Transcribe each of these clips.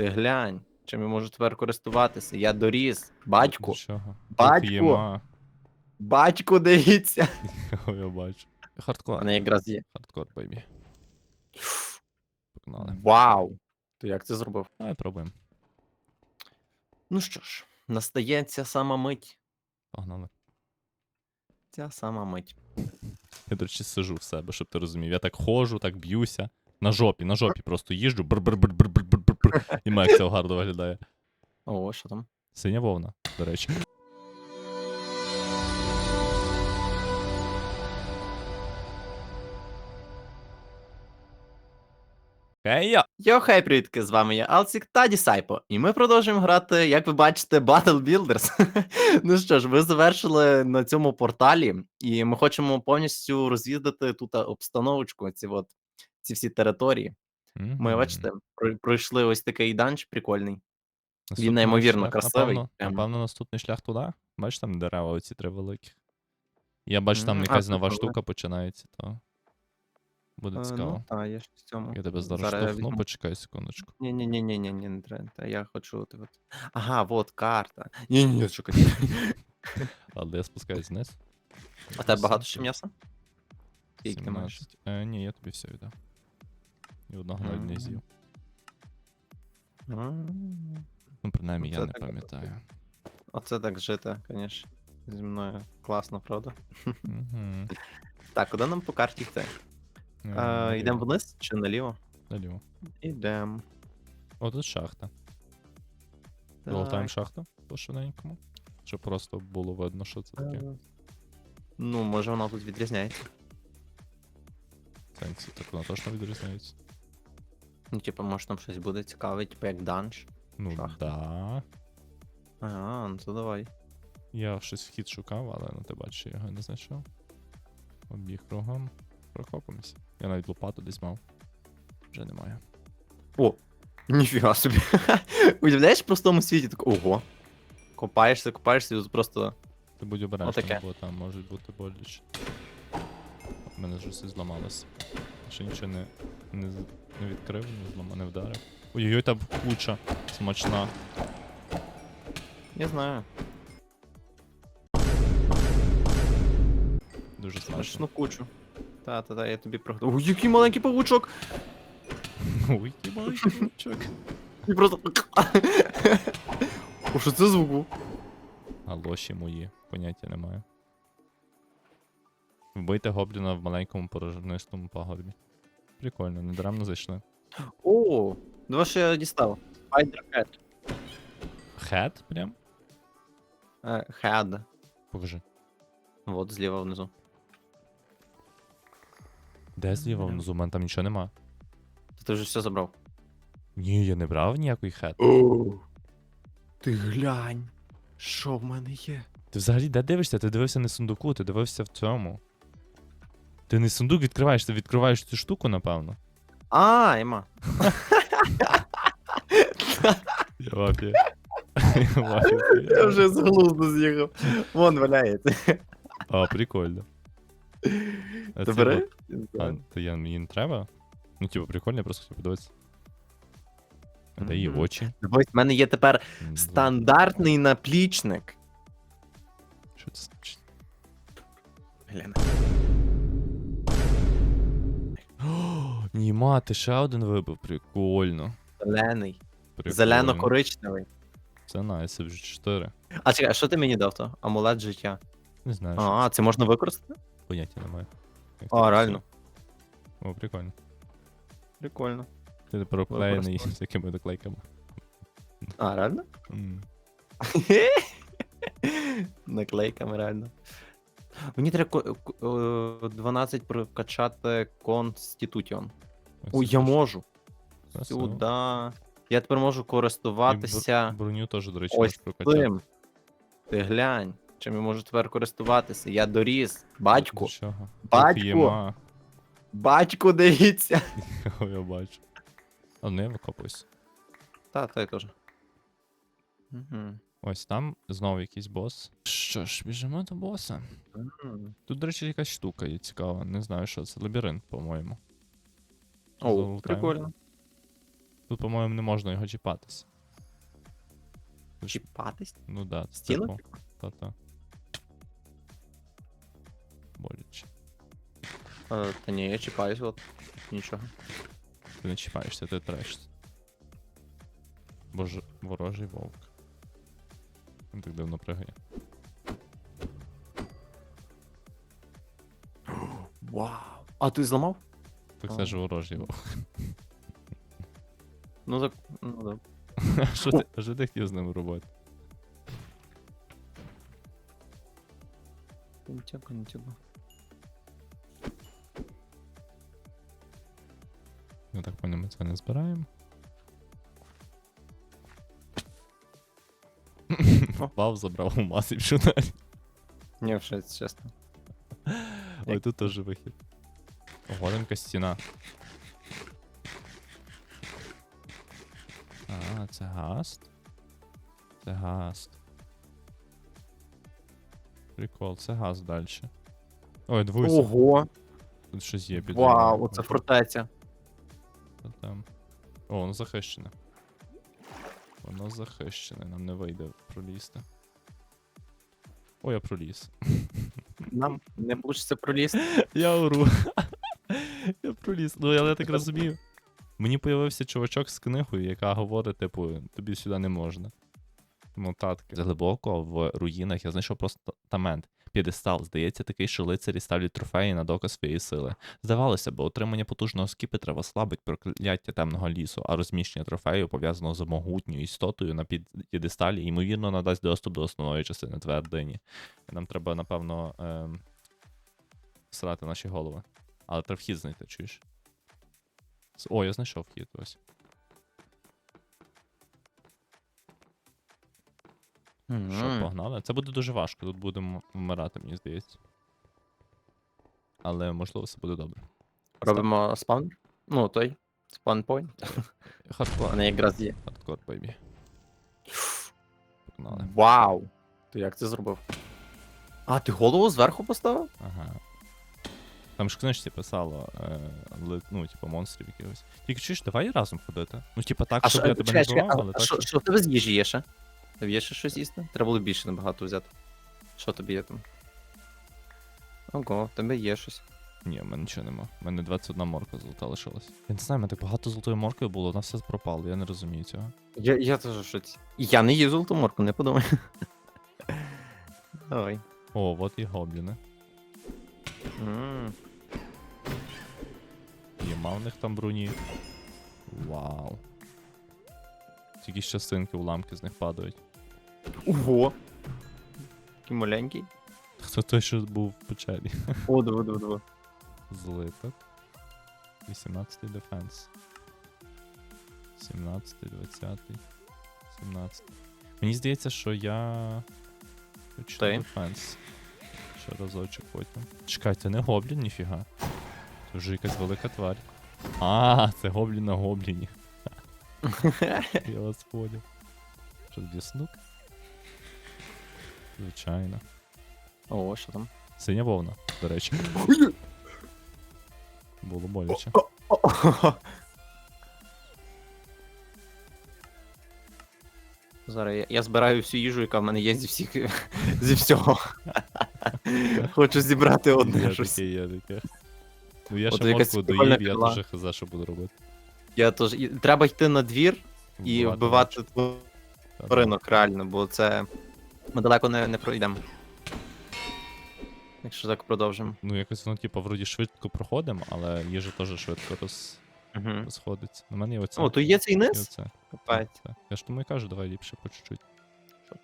Ти глянь, чим я можу тепер користуватися. Я доріс. Батьку? Батьку! Їма. батьку, дивіться. Я бачу. Хардкор. мене якраз є. Хардкор, бейбі. Погнали. Вау! Ти як це зробив? Давай пробуємо. Ну що ж, настає ця сама мить. Погнали. Ця сама мить. Я, до речі, сижу в себе, щоб ти розумів. Я так ходжу, так б'юся. На жопі, на жопі просто їжджу. бр-бр-бр-бр-бр-бр-бр. І Мек це гарно виглядає. О, що там? Синя вовна, до речі. Хей-я! Йо, хей, привітки, з вами я Алцік та Дісайпо, і ми продовжуємо грати, як ви бачите, Battle Builders. ну що ж, ви завершили на цьому порталі, і ми хочемо повністю розвідати тут обстановочку, ці от ці всі території. Ми, Мгм. бачите, прой- пройшли ось такий данж прикольний. Наступний неймовірно шлях, красивий, Напевно, прям. напевно, наступний шлях туди. Бачиш там дерева оці три великі. Я бачу, там Мгм, а, якась нова прикольно. штука починається, то буде Е, цікаво. Ну, та, я ж в цьому. Я тебе зараз зараз я штовхну, візьму. почекай секундочку. Ні, ні, ні, ні, ні, ні, не треба. Та я хочу. от, от. Ага, вот карта. Ні, ні, ні, чекай. Але я спускаюсь вниз. А тебе багато ще м'яса? Скільки ти маєш? 17. Е, ні, я тобі все віддав. І одного навіть не з'їв. Ну, принаймні, я не так пам'ятаю. Оце так жити, звісно. Зі мною класно, правда? Мгм. Так, куди нам по карті йти? Е, Йдемо вниз чи наліво? Наліво. Ідемо. О, тут шахта. Ловтаємо шахту по швиденькому. Щоб просто було видно, що це таке. Ну, може вона тут відрізняється. Сенсі, так вона точно відрізняється. Ну, типу, може там щось буде цікаве, типу як данж. Ну, Шахта. да. Ага, ну то давай. Я щось вхід шукав, але ну ти бачиш, я його не знайшов. Обіг кругом. Прохопимося. Я навіть лопату десь мав. Вже немає. О! Ніфіга собі. Уявляєш в простому світі так. Ого. Копаєшся, копаєшся, просто. Ти будь обережний, бо там можуть бути боляче. У мене вже все зламалося. Ще нічого не, не, не відкрив, не зламав, не вдарив. Ой-ой-ой, там куча смачна. Я знаю. Дуже смачно. Смачну кучу. Та, та, та, я тобі прогадав. Ой, який маленький павучок! Ой, ти маленький павучок. І просто. О, що це звук був? А лоші мої, поняття немає. Вбийте гобліна в маленькому порожнистому пагорбі. Прикольно, недаремно зайшли. О, давай що я дістав. Spider Head. Хед прям? Е, Head. Покажи. Вот, зліва внизу. Де зліва Прям. внизу? У мене там нічого нема. Та Ти вже все забрав. Ні, я не брав ніякий хед. Ти глянь. Що в мене є? Ти взагалі де дивишся? Ти дивився не в сундуку, ти дивився в цьому. Ти не сундук відкриваєш, ти відкриваєш цю штуку, напевно. А, Ема. Я вафі. Я вже з глузду з'їхав. Вон валяється. А, прикольно. А ці бери? А, то я мені не треба? Ну, типу, прикольно, я просто хотів подивитися. А де її Мгм. очі? Ось в мене є тепер М, стандартний наплічник. Що це значить? Глянь. Німа, ти ще один вибив, прикольно. Зелений. прикольно. Зелено-коричневий. Це найс, вже 4. А чекай, а що ти мені дав то? Амулет життя. Не знаю, що А, це можна використати? поняття немає. Як А, це реально. працює. О, прикольно. Прикольно. Ти тепер обклеєний Використовуй. всякими доклейками. А, реально? М. Наклейками, реально. Мені треба ко- ко- е, 12 прокачати Constitution. Ой, я можу. Красиво. Сюда. Я тепер можу І користуватися Броню теж, до речі, ось цим. Ти глянь, чим я можу тепер користуватися. Я доріс. Батьку. Чого? Батьку! Батьку, дивіться. Я бачу. А не викопуйся. Та, та й теж. Угу. Ось там знову якийсь бос. Що ж, біжимо до боса. Тут, до речі, якась штука є цікава. Не знаю, що це. Лабіринт, по-моєму. О, прикольно. Тут, по-моєму, не можна його чіпатись. Чіпатись? Ну да, Стіну? типу, Та-та. Боляче. Е, Та ні, я чіпаюсь, от. Нічого. Ти не чіпаєшся, ти трешся. Боже, ворожий вовк. Він так дивно пригає. Вау. А ти зламав? Так це ж ворожий. Ну так. Ну так. А що ти, а що ти хотів з ним робити? Нічого, нічого. Я так понял, ми це не збираємо. Вав забрав у маси пішов далі. Ні, вже чесно. Ой, тут теж вихід. Голенька стіна. А, це гаст. Це гаст. Прикол, це гаст далі. Ой, двоє. Ого! Тут щось є під Вау, оце фортеця. Та там. О, воно захищене. Воно захищене, нам не вийде пролізти. О, я проліз. Нам не вийде пролізти. Я ору. я проліз. Ну, але я так розумію. Мені появився чувачок з книгою, яка говорить, типу, тобі сюди не можна. Нотатки. Глибоко в руїнах я знайшов просто тамент. П'єдестал, здається, такий, що лицарі ставлять трофеї на доказ своєї сили. Здавалося б, отримання потужного скіпетра слабить прокляття темного лісу, а розміщення трофею, пов'язаного з могутньою істотою на п'єдесталі, ймовірно, надасть доступ до основної частини твердині. Нам треба, напевно, ем, срати наші голови. Але треба вхід знайти, чуєш? О, я знайшов вхід ось. Що, погнали? Це буде дуже важко, тут будемо вмирати, мені здається. Але можливо все буде добре. Робимо спаун? Ну, той. Спаунпойнт. Хардкор, Вони якраз є. хардкор, бейбі. Погнали. Вау! Ти як це зробив? А, ти голову зверху поставив? Ага. Там ж книжці писало, е, ну, типу, монстрів якихось. Тільки чуєш, давай разом ходити. Ну, типу, так, А щоб що, я тебе чекай, не а- але а так. що, що в тебе з їжі є ще? Тобі є ще щось їсти? Треба було більше набагато взяти. Що тобі є там? Ого, в тебе є щось. Ні, в мене нічого нема. У мене 21 морква золота лишилась. Я не знаю, мене так багато золотої моркви було, вона все пропало, я не розумію цього. Я, я теж щось. Я не їв золоту морку, не подумай. Давай. О, от і гобліни. М, Єма в них там броні. Вау. Тільки щастинки, уламки з них падають. Ого! Такий маленький. Хто той, що був в печері? О, диви, диви, диви. Злиток. 18-й дефенс. 17-й, 20-й. 17-й. Мені здається, що я. Ти? дефенс. Ще разочок потім. Чекай, це не гоблін, ніфіга. Це вже якась велика тварь. А, це гоблін на гобліні. Я вас понял. Що віснук? Звичайно. О, що там? Синя вовна, до речі. Було боляче. Зараз я, я збираю всю їжу, яка в мене є зі всіх зі всього. Хочу зібрати одне щось. таке, є таке. Ну я От ще якась прикольна доїв, я пила. дуже хз, що буду робити. Я теж. і- Треба йти на двір і вбивати Та-да. тваринок, реально, бо це. Ми далеко не, не пройдемо. Якщо так продовжимо. Ну якось воно, типу, вроді швидко проходимо, але їжа теж швидко роз... Угу. розходиться. На мене є оце. О, то є цей і низ? оце. Капець. Це. Я ж тому і кажу, давай ліпше по чуть-чуть.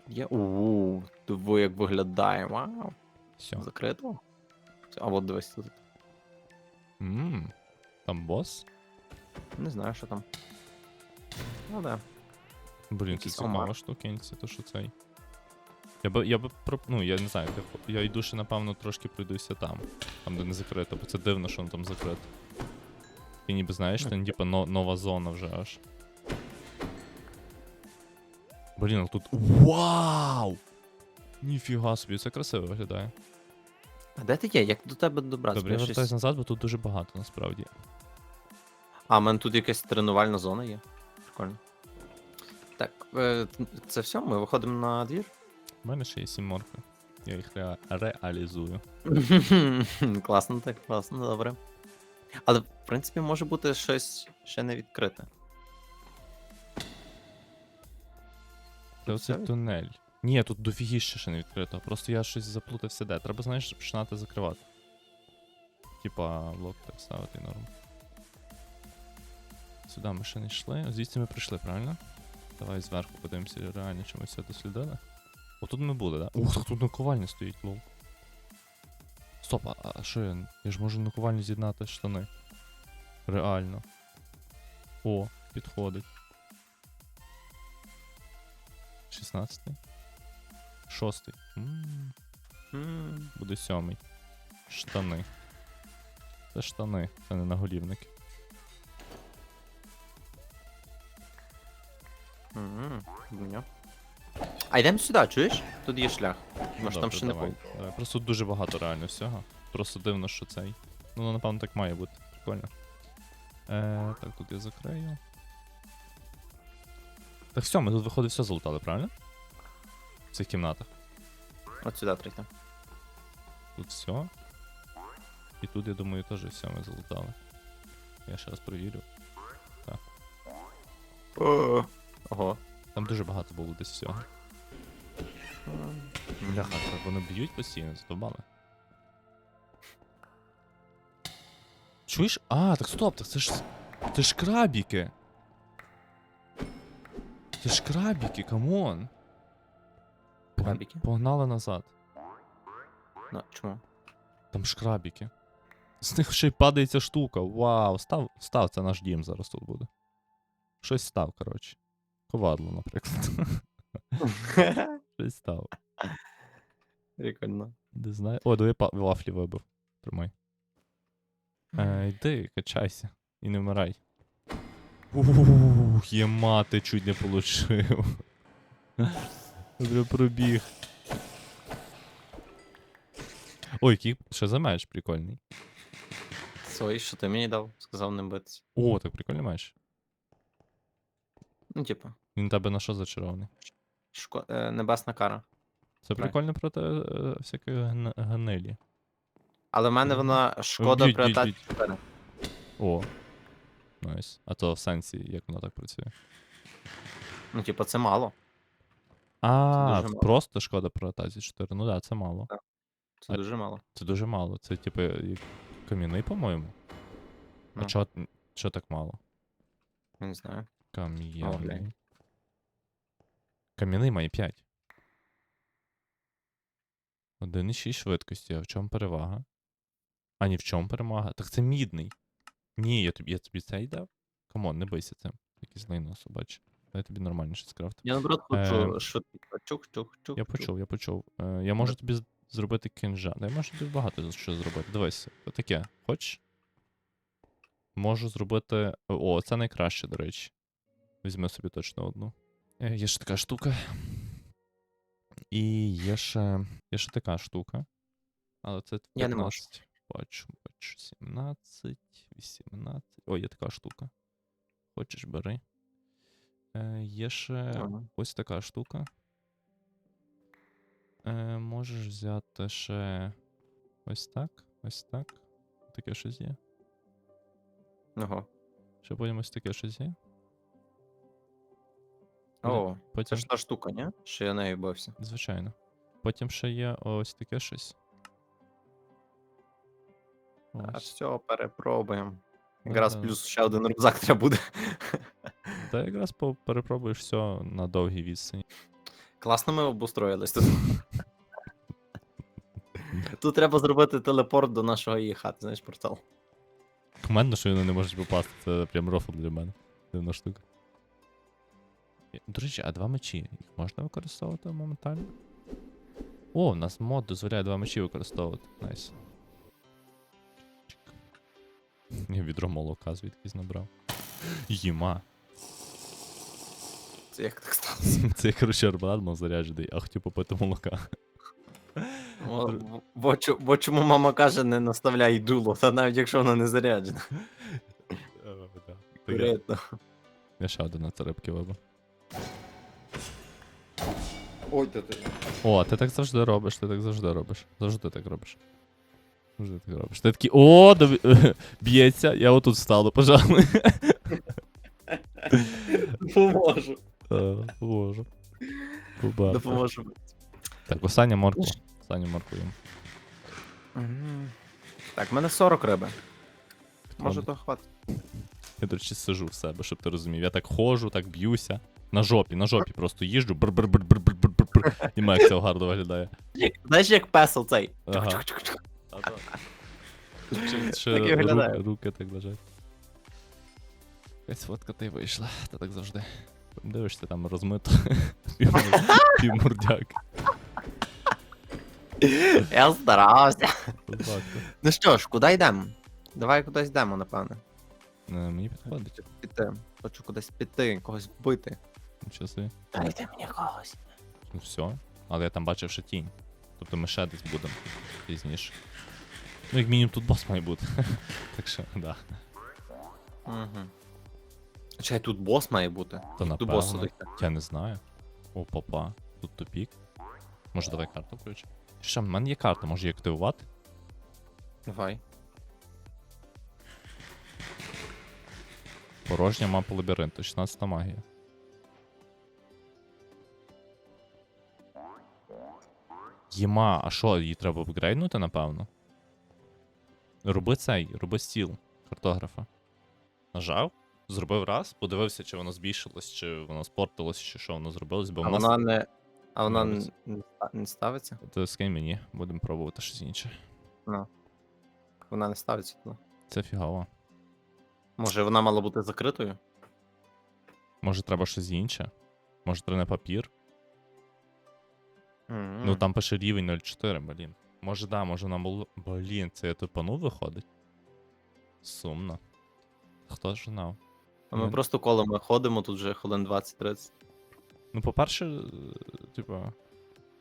Є. Ууу, диви, як виглядає. Вау. Все. Закрито. А от дивись тут. Ммм. Там бос? Не знаю, що там. Ну да. Блін, це Якийсь цікава омар. штукенця, то що цей. Я би, я би про... ну, я не знаю, я, хо- я йду ще, напевно, трошки пройдуся там, там, де не закрито, бо це дивно, що воно там закрито. Ти ніби знаєш, Ну, це ніби но, нова зона вже аж. Блін, а тут. Вау! Ніфіга собі, це красиво виглядає. А де ти є? Як до тебе добратися? Добре, я щось- вертаюсь назад, бо тут дуже багато насправді. А, в мене тут якась тренувальна зона є. Прикольно. Так, е, це все, ми виходимо на двір. У мене ще є сім моркви. Я їх ре- реалізую. класно, так, класно, добре. Але, в принципі, може бути щось ще не відкрите. Це все? оцей тунель. Ні, тут дофігіще ще не відкрито. Просто я щось заплутався де. Треба, знаєш, починати закривати. Типа блок так ставити норм. Сюди ми ще не йшли. Звідси ми прийшли, правильно? Давай зверху подивимося, реально, чи ми дослідили. Отут ми були, да? Ух, тут наковальня стоїть, лол. Стоп, а, а що я? Я ж можу наковальню з'єднати штани. Реально. О, підходить. 16. Шостий. М, М, Буде сьомий. Штани. Це штани, це не наголівники. м, ня. А йдемо сюди, чуєш? Тут є шлях. Може там Добре, ще не давай, був. давай. Просто дуже багато реально всього. Просто дивно, що цей. Ну, напевно, так має бути. Прикольно. Е, так, тут я закрию. Так все, ми тут виходить все залутали, правильно? В цих кімнатах. От сюди трійти. Тут все. І тут, я думаю, теж все ми залутали. Я ще раз перевірю. Ого. Там дуже багато було десь всього. Бляха, так вони б'ють постійно, задовбали. Чуєш? А, так стоп, так це ж. Це ж крабіки. Це ж крабіки, камон. Крабіки? Погнали назад. Ну, чому? Там ж крабіки. З них ще й падає ця штука. Вау, став, став, це наш дім зараз тут буде. Щось став, коротше. Ковадло, наприклад. Щось став. Прикольно. Не знаю. О, диви, вафлі вибив. Тримай. Е, йди, качайся. І не вмирай. Ух, єма, ти чуть не получив. Вже пробіг. Ой, який ще за меч прикольний. Сой, що ти мені дав? Сказав не битися. О, так прикольний меч. Ну, типу, Він тебе на що зачарований? шко... е, небесна кара. Це Right. прикольно проти е, всякої гн- гнилі. Але в мене вона шкода б'ють, при б'ють, атаці б'ють. 4. О. Найс. А то в сенсі, як воно так працює. Ну, типу, це мало. А, дуже мало. просто шкода про атаці 4. Ну да, це мало. Це А- дуже мало. Це дуже мало. Це, типу, як кам'яний, по-моєму. А Ну. чого, чого так мало? Я не знаю. Кам'яний. блін. Кам'яний має 5. 1,6 швидкості, а в чому перевага? А ні в чому перемога? Так це мідний. Ні, я тобі, я тобі цей дав. Камон, не бийся цим. Якийсь лайно собаче. Дай тобі нормально щось. Я наоборот Е, хочу швидко. Чух, чух, чух. Я почув, я почув. Е, я можу тобі зробити кинжа. Я можу тобі багато що зробити. Дивись, отаке. Хочеш? Можу зробити. О, це найкраще, до речі. Візьми собі точно одну. Е, є ще така штука. І є ще. Є ще така штука. Але це 15. Я не можу. Бачу, бачу. 17, 18. О, є така штука. Хочеш, бери. Е, є ще Ага. ось така штука. Е, можеш взяти ще ось так, ось так. Таке щось є. Ого. Ще потім ось таке щось є. О, це ж та штука, ні? Що я нею бився. звичайно. Потім ще є ось таке щось. А все, перепробуємо. Якраз да. плюс ще один рюкзак треба буде. Та якраз перепробуєш все на довгій відстані. Класно ми обустроїлись тут. Тут треба зробити телепорт до нашого її хати, знаєш, портал. Командно, що вони не можуть попасти, це прям рофл для мене. Дивна штука. Е, До речі, а два мечі. Їх можна використовувати моментально? О, у нас мод дозволяє два мечі використовувати. Найс. Я відро молока звідкись набрав. Їма. Це як так сталося? Це коротше, арбалет мав заряджений, а хотів попити молока. О, бо- Бо, бо чому мама каже, не наставляй дуло, та навіть якщо воно не заряджене. Е, да. Так я- Курито. Я ще один на це рибки вибив. Ой, ти ти. О, ти так завжди робиш, ти так завжди робиш. Завжди так робиш. Завжди так робиш. Ти такий, о, дов- б'ється, я отут встану, пожалуй. Допоможу. Е, Можу. Допоможемо. Так, останню морку. Останню морку їм. Так, в мене 40 риби. Може, то хватить. Я, до речі, сижу в себе, щоб ти розумів. Я так ходжу, так б'юся. На жопі, на жопі просто їжджу, бр бр бр бр бр бр бр І мек це гарно виглядає. Знаєш, як песел цей. Ага. Ще руки так лежать. Якась фотка ти вийшла, та так завжди. Дивишся там розмито. Півмурдяк. Я старався. Ну що ж, куди йдемо? Давай кудись йдемо, напевне. Е, Мені підходить. Піти. Хочу кудись піти, когось вбити. Нічого собі. Дайте мені когось. Ну все. Але я там бачив ще тінь. Тобто ми ще десь будемо пізніше. Ну, як мінімум тут бос має бути. так що, да. Угу. Чай, тут бос має бути. Тут бос напевно. сидить. Я не знаю. О, папа. Тут тупік. Може давай карту включимо? Що, в мене є карта, може її активувати? Давай. Порожня мапа лабіринту, 16 магія. Єма, а що, її треба апгрейднути, напевно? Роби цей, роби стіл картографа. Нажав, зробив раз, подивився, чи воно збільшилось, чи воно спортилось, чи що воно зробилось, бо А нас. вона не. А вона не, не ставиться? Ти скинь мені, будемо пробувати щось інше. Вона не ставиться туди. Це фігаво. Може, вона мала бути закритою? Може, треба щось інше? Може, треба не папір? Мгм. Ну там пише рівень 0,4, блін. Може, да, може нам було. Блін, це я тупану виходить. Сумно. Хто ж знав? А ми ну. просто колами ходимо тут вже хвилин 20-30. Ну, по-перше, е, типа,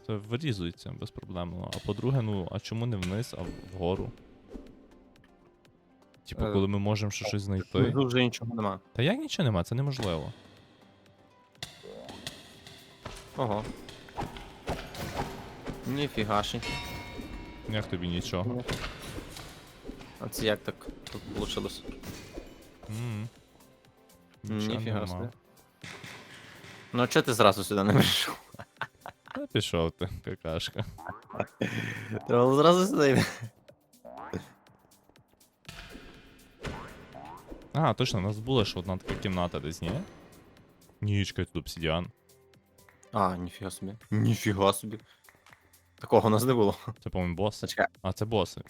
це вирізується без проблем. А по-друге, ну, а чому не вниз, а вгору? Типа, Е, коли ми можемо ще щось знайти. Тут вже нічого нема. Та як нічого нема, це неможливо. Ого. Ніфігашеньки. Як тобі нічого. А це як так тут вийшло? М. Ніфіга собі. Ну а чого ти зразу сюди не прийшов? Та пішов ти, какашка. Треба було зразу сюди. йти. А, точно, у нас була ще одна така кімната десь, ні? Ні, чекай, тут обсидіан. А, ніфіга собі. Ніфіга собі. Такого у нас не було. Це, по-моєму. Зачекай, А, це боси.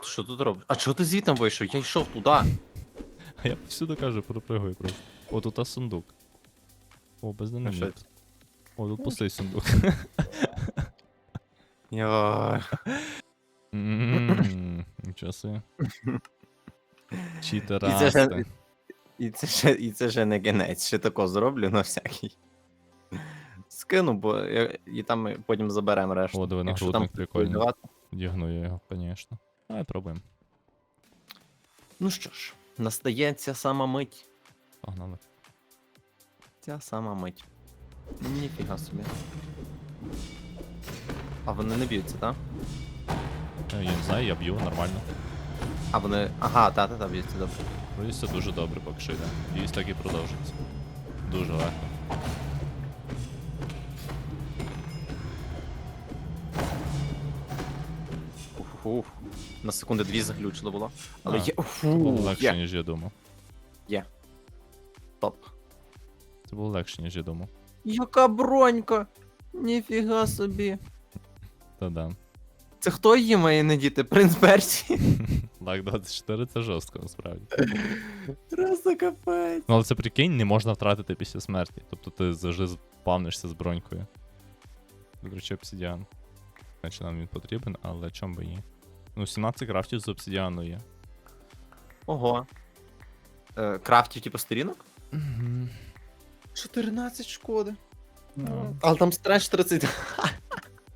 ти що тут робиш? А чого ти звідти вийшов? Я йшов туди. А я всюди кажу, пропригую просто. О, тут а сундук. О, без що О, тут пустий сундук. Йой. М, Нічого собі. І це Читерасти. ще, і це ще, і це ще не кінець, ще тако зроблю на всякий. Скину, бо я, і там ми потім заберемо решту. О, диви, Якщо нагрудник там прикольний. давати. Дігну я його, звісно. Давай пробуємо. Ну що ж, настає ця сама мить. Погнали. Ця сама мить. Ніфіга собі. А вони не б'ються, так? Е, Я не знаю, я б'ю нормально. А вони. Ага, та, та, та, б'ються, добре. Все дуже добре поки що йде. Дійсно так і продовжиться. Дуже легко. Уф, На секунди дві заглючило було. Але А, є. Це було легше, є. ніж я думав. Топ. Це було легше, ніж я думав. Яка бронька! Ніфіга собі. Та-да. Це хто її має не діти? Принц Персії? Лак 24 це жорстко, насправді. Просто капець. Ну, але це прикинь, не можна втратити після смерті. Тобто ти завжди спавнишся з бронькою. До речі, обсидіан. Значить нам він потрібен, але чом би ні. Ну, 17 крафтів з обсидіану є. Ого. Е, крафтів, типу, сторінок? Угу. 14 шкоди. Ну, Але там стреш 30.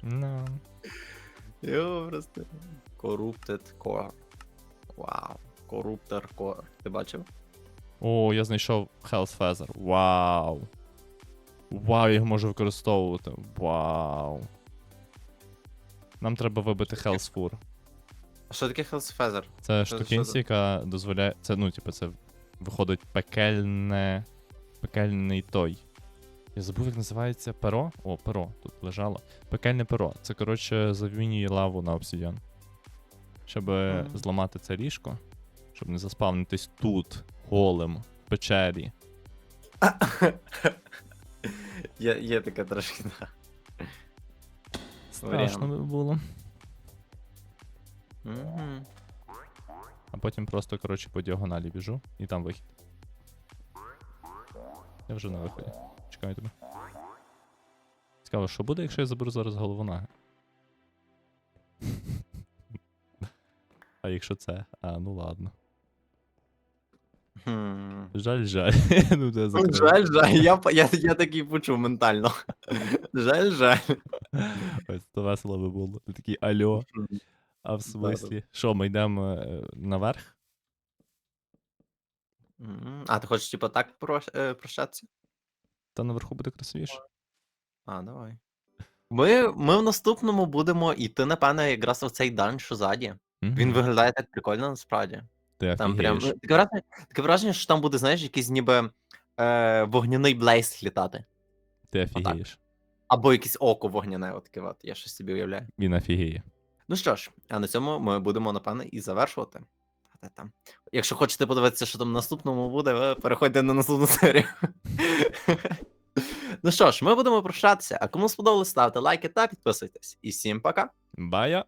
ну. Йо, просто. Corrupted Core. Вау. Corruptor Core. Ти бачив? О, я знайшов Health Feather. Вау. Вау, я його можу використовувати. Вау. Нам треба вибити Health Fur. А що таке Hell's Feather? Це штукінці, яка дозволяє. Це, ну, типу, це виходить пекельне. Пекельний той. Я забув, як називається перо. О, перо тут лежало. Пекельне перо. Це, коротше, завмінює лаву на обсидіан. Щоб Мгм. зламати це ліжко, щоб не заспавнитись тут, голим, в печері. Є, є таке трошки. Страшно би було. Мгм. А потім просто, коротше, по діагоналі біжу, і там вихід. Я вже на виході. Чекаю тебе. Цікаво, що буде, якщо я заберу зараз голову наги? А якщо це? А, ну ладно. Жаль, жаль. ну, це. Жаль, жаль, я, я, я такий почув ментально. Жаль, жаль. Ось то весело би було. Ти такий альо. А в смислі? Що, ми йдемо е, наверх? А, ти хочеш, типу, так про, е, прощатися? Та наверху буде красивіше. А, давай. Ми, ми в наступному будемо йти, напевно, якраз в цей дан, що ззаді. Він виглядає так прикольно, насправді. Ти Там прям. офігієш. ну, Таке враження, таке враження, що там буде, знаєш, якийсь ніби е, вогняний блейз літати. Ти офігієш. Або якесь око вогняне, от таке от, я щось собі уявляю. Він офігіє. Ну що ж, а на цьому ми будемо, напевно, і завершувати. Там. Якщо хочете подивитися, що там наступному буде, переходьте на наступну серію. ну що ж, ми будемо прощатися. А кому сподобалось, ставте лайки та підписуйтесь. І всім пока! Бая!